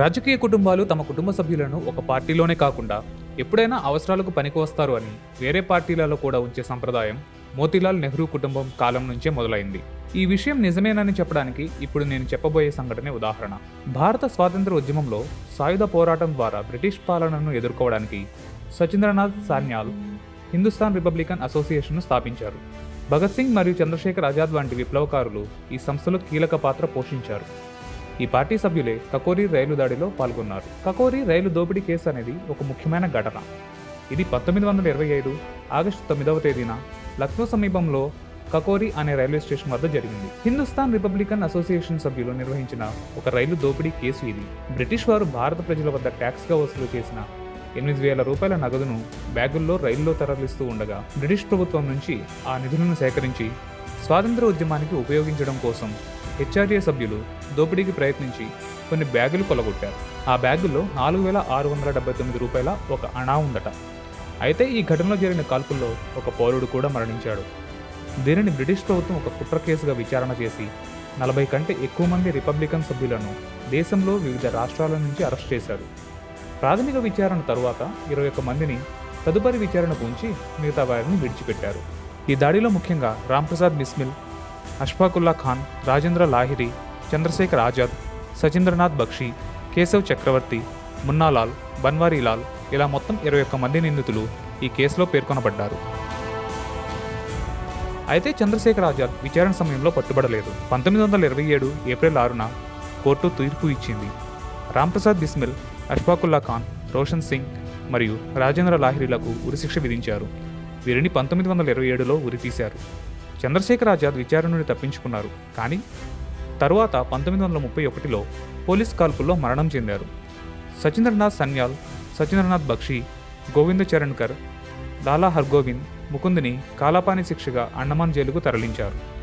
రాజకీయ కుటుంబాలు తమ కుటుంబ సభ్యులను ఒక పార్టీలోనే కాకుండా ఎప్పుడైనా అవసరాలకు పనికి వస్తారు అని వేరే పార్టీలలో కూడా ఉంచే సంప్రదాయం మోతీలాల్ నెహ్రూ కుటుంబం కాలం నుంచే మొదలైంది. ఈ విషయం నిజమేనని చెప్పడానికి ఇప్పుడు నేను చెప్పబోయే సంఘటనే ఉదాహరణ. భారత స్వాతంత్ర ఉద్యమంలో సాయుధ పోరాటం ద్వారా బ్రిటిష్ పాలనను ఎదుర్కోవడానికి సచీంద్రనాథ్ సాన్యాల్ హిందుస్థాన్ రిపబ్లికన్ అసోసియేషన్ను స్థాపించారు. భగత్ సింగ్ మరియు చంద్రశేఖర్ ఆజాద్ వంటి విప్లవకారులు ఈ సంస్థలో కీలక పాత్ర పోషించారు. ఈ పార్టీ సభ్యులే కకోరి రైలు దాడిలో పాల్గొన్నారు. కకోరి రైలు దోపిడీ కేసు అనేది ఒక ముఖ్యమైన ఘటన. ఇది పంతొమ్మిది వందల ఇరవై ఐదు ఆగస్టు తొమ్మిదవ తేదీన లక్నో సమీపంలో కకోరి అనే రైల్వే స్టేషన్ వద్ద జరిగింది. హిందుస్థాన్ రిపబ్లికన్ అసోసియేషన్ సభ్యులు నిర్వహించిన ఒక రైలు దోపిడీ కేసు ఇది. బ్రిటిష్ వారు భారత ప్రజల వద్ద ట్యాక్స్గా వసూలు చేసిన ఎనిమిది వేల రూపాయల నగదును బ్యాగుల్లో రైల్లో తరలిస్తూ ఉండగా బ్రిటిష్ ప్రభుత్వం నుంచి ఆ నిధులను సేకరించి స్వాతంత్ర ఉద్యమానికి ఉపయోగించడం కోసం హెచ్ఆర్ఏ సభ్యులు దోపిడీకి ప్రయత్నించి కొన్ని బ్యాగులు కొలగొట్టారు ఆ బ్యాగుల్లో నాలుగు వేల ఆరు వందల డెబ్బై తొమ్మిది రూపాయల ఒక అణా ఉందట. అయితే ఈ ఘటనలో జరిగిన కాల్పుల్లో ఒక పౌరుడు కూడా మరణించాడు. దీనిని బ్రిటిష్ ప్రభుత్వం ఒక కుట్ర కేసుగా విచారణ చేసి నలభై కంటే ఎక్కువ మంది రిపబ్లికన్ సభ్యులను దేశంలో వివిధ రాష్ట్రాల నుంచి అరెస్ట్ చేశారు ప్రాథమిక విచారణ తరువాత ఇరవై ఒక్క మందిని తదుపరి విచారణకు ఉంచి మిగతా వారిని విడిచిపెట్టారు. ఈ దాడిలో ముఖ్యంగా రాంప్రసాద్ బిస్మిల్ అష్ఫాకుల్లా ఖాన్ రాజేంద్ర లాహిరి చంద్రశేఖర్ ఆజాద్ సచీంద్రనాథ్ బక్షి కేశవ్ చక్రవర్తి మున్నాలాల్ బన్వారీలాల్ ఇలా మొత్తం ఇరవై ఒక్క మంది నిందితులు ఈ కేసులో పేర్కొనబడ్డారు. అయితే చంద్రశేఖర్ ఆజాద్ విచారణ సమయంలో పట్టుబడలేదు. పంతొమ్మిది వందల ఇరవై ఏడు ఏప్రిల్ ఆరున కోర్టు తీర్పు ఇచ్చింది. రాంప్రసాద్ బిస్మిల్ అష్ఫాకుల్లా ఖాన్ రోషన్ సింగ్ మరియు రాజేంద్ర లాహిరిలకు ఉరిశిక్ష విధించారు. వీరిని పంతొమ్మిది వందల ఇరవై ఏడులో ఉరితీశారు. చంద్రశేఖర్ ఆజాద్ విచారణ నుండి తప్పించుకున్నారు. కానీ తరువాత పంతొమ్మిది వందల ముప్పై ఒకటిలో పోలీస్ కాల్పుల్లో మరణం చెందారు. సచీంద్రనాథ్ సన్యాల్ సచీంద్రనాథ్ బక్షి గోవింద చరణ్కర్ లాలా హర్గోవింద్ ముకుంద్ని కాలాపాని శిక్షగా అండమాన్ జైలుకు తరలించారు.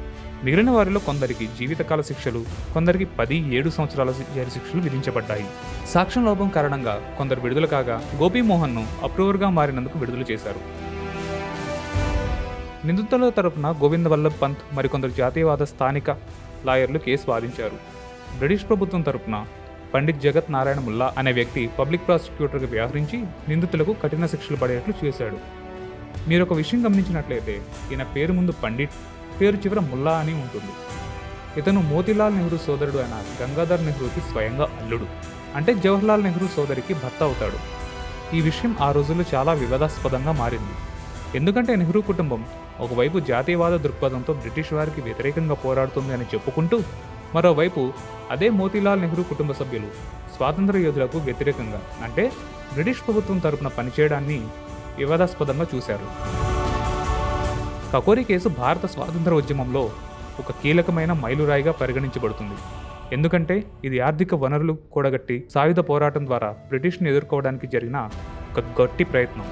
మిగిలిన వారిలో కొందరికి జీవితకాల శిక్షలు కొందరికి పది ఏడు సంవత్సరాల జైలు శిక్షలు విధించబడ్డాయి. సాక్ష్యం లోపం కారణంగా కొందరు విడుదల కాగా గోపీమోహన్ను అప్రూవర్గా మారినందుకు విడుదల చేశారు. నిందితుల తరపున గోవింద వల్లభ్ పంత్ మరికొందరు జాతీయవాద స్థానిక లాయర్లు కేసు వాదించారు. బ్రిటిష్ ప్రభుత్వం తరపున పండిత్ జగత్ నారాయణ ముల్లా అనే వ్యక్తి పబ్లిక్ ప్రాసిక్యూటర్గా వ్యవహరించి నిందితులకు కఠిన శిక్షలు పడేట్లు చేశాడు. మీరు ఒక విషయం గమనించినట్లయితే ఈయన పేరు ముందు పండిట్ పేరు చివర ముల్లా అని ఉంటుంది. ఇతను మోతీలాల్ నెహ్రూ సోదరుడు అయిన గంగాధర్ నెహ్రూకి స్వయంగా అల్లుడు. అంటే జవహర్లాల్ నెహ్రూ సోదరికి భర్త అవుతాడు. ఈ విషయం ఆ రోజుల్లో చాలా వివాదాస్పదంగా మారింది. ఎందుకంటే నెహ్రూ కుటుంబం ఒకవైపు జాతీయవాద దృక్పథంతో బ్రిటిష్ వారికి వ్యతిరేకంగా పోరాడుతుంది అని చెప్పుకుంటూ మరోవైపు అదే మోతీలాల్ నెహ్రూ కుటుంబ సభ్యులు స్వాతంత్ర యోధులకు వ్యతిరేకంగా అంటే బ్రిటిష్ ప్రభుత్వం తరపున పనిచేయడాన్ని వివాదాస్పదంగా చూశారు. కకోరి కేసు భారత స్వాతంత్ర ఉద్యమంలో ఒక కీలకమైన మైలురాయిగా పరిగణించబడుతుంది. ఎందుకంటే ఇది ఆర్థిక వనరులు కూడగట్టి సాయుధ పోరాటం ద్వారా బ్రిటిష్ని ఎదుర్కోవడానికి జరిగిన ఒక గట్టి ప్రయత్నం.